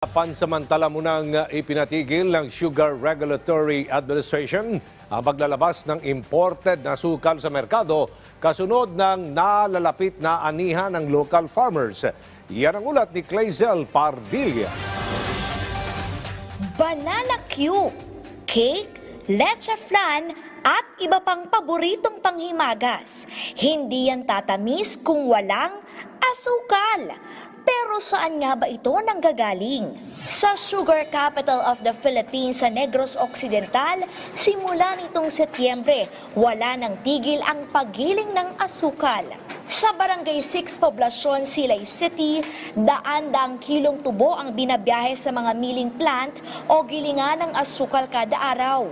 Pansamantala mo nang ipinatigil ng Sugar Regulatory Administration ang paglalabas ng imported na sukal sa merkado kasunod ng nalalapit na anihan ng local farmers. Yan ang ulat ni Clazel Pardilla. banana Q, cake, leche flan, at iba pang paboritong panghimagas. Hindi yan tatamis kung walang asukal. Pero saan nga ba ito nanggagaling? Sa sugar capital of the Philippines sa Negros Occidental, simula nitong Setyembre, wala nang tigil ang paggiling ng asukal. Sa Barangay 6 Poblacion, Silay City, daan-daang kilong tubo ang binabiyahe sa mga milling plant o gilingan ng asukal kada araw.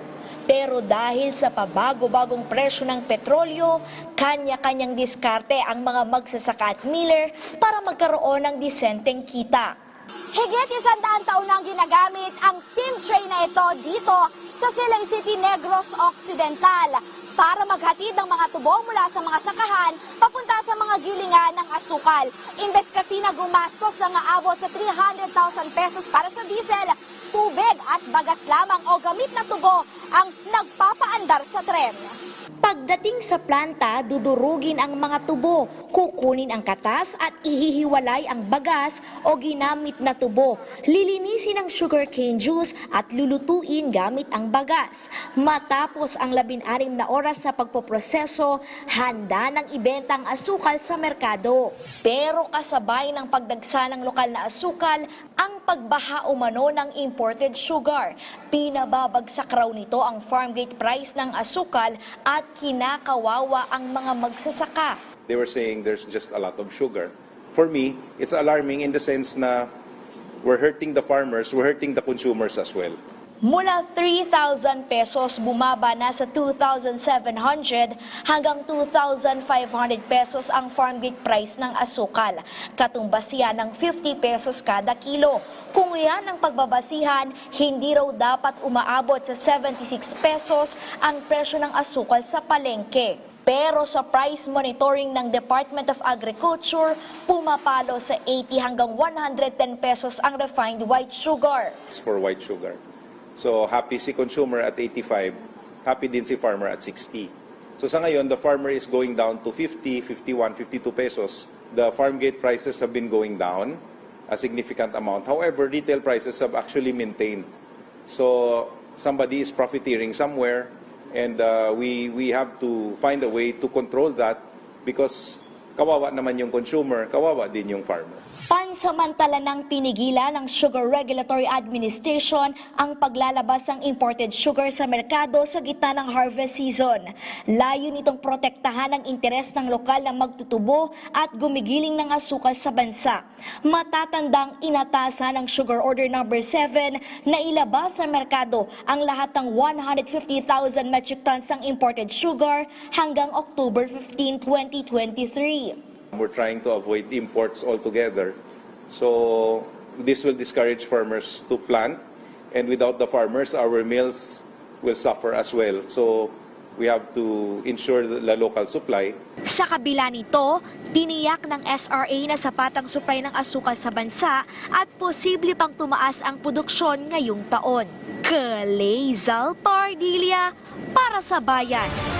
Pero dahil sa pabago-bagong presyo ng petrolyo, kanya-kanyang diskarte ang mga magsasaka at miller para magkaroon ng disenteng kita. Higit isang taon nang ginagamit ang steam train na ito dito sa Silay City, Negros Occidental para maghatid ng mga tubo mula sa mga sakahan papunta sa mga gilingan ng asukal. Imbes kasi na gumastos na aabot sa 300,000 pesos para sa diesel, tubig at bagas lamang o gamit na tubo ang nagpapaandar sa tren. Pagdating sa planta, dudurugin ang mga tubo, kukunin ang katas at ihihiwalay ang bagas o ginamit na tubo. Lilinisin ang sugarcane juice at lulutuin gamit ang bagas. Matapos ang labing-anim na oras sa pagpoproseso, handa ng ibenta ang asukal sa merkado. Pero kasabay ng pagdagsa ng lokal na asukal, ang pagbaha umano ng imported sugar. Pinababagsak raw nito ang farm gate price ng asukal at kinakawawa ang mga magsasaka. They were saying there's just a lot of sugar. For me, it's alarming in the sense na we're hurting the farmers, we're hurting the consumers as well. Mula 3,000 pesos bumaba na sa 2,700 hanggang 2,500 pesos ang farm gate price ng asukal. Katumbas yan ng 50 pesos kada kilo. Kung yan ang pagbabasihan, hindi raw dapat umaabot sa 76 pesos ang presyo ng asukal sa palengke. Pero sa price monitoring ng Department of Agriculture, pumapalo sa 80 hanggang 110 pesos ang refined white sugar. For white sugar. So happy si consumer at 85, happy din si farmer at 60. So sa ngayon, the farmer is going down to 50, 51, 52 pesos. The farm gate prices have been going down a significant amount. However, retail prices have actually maintained. So somebody is profiteering somewhere and uh, we, we have to find a way to control that because kawawa naman yung consumer, kawawa din yung farmer. Pansamantala ng pinigilan ng Sugar Regulatory Administration ang paglalabas ng imported sugar sa merkado sa gitna ng harvest season. Layo nitong protektahan ang interes ng lokal na magtutubo at gumigiling ng asukal sa bansa. Matatandang inatasan ng Sugar Order No. 7 na ilabas sa merkado ang lahat ng 150,000 metric tons ng imported sugar hanggang October 15, 2023. We're trying to avoid imports altogether. So this will discourage farmers to plant, and without the farmers, our mills will suffer as well. So we have to ensure the local supply. Sa kabila nito, tiniyak ng SRA na sapat ang supply ng asukal sa bansa at posible pang tumaas ang produksyon ngayong taon. Kalezal Pardilia para sa bayan.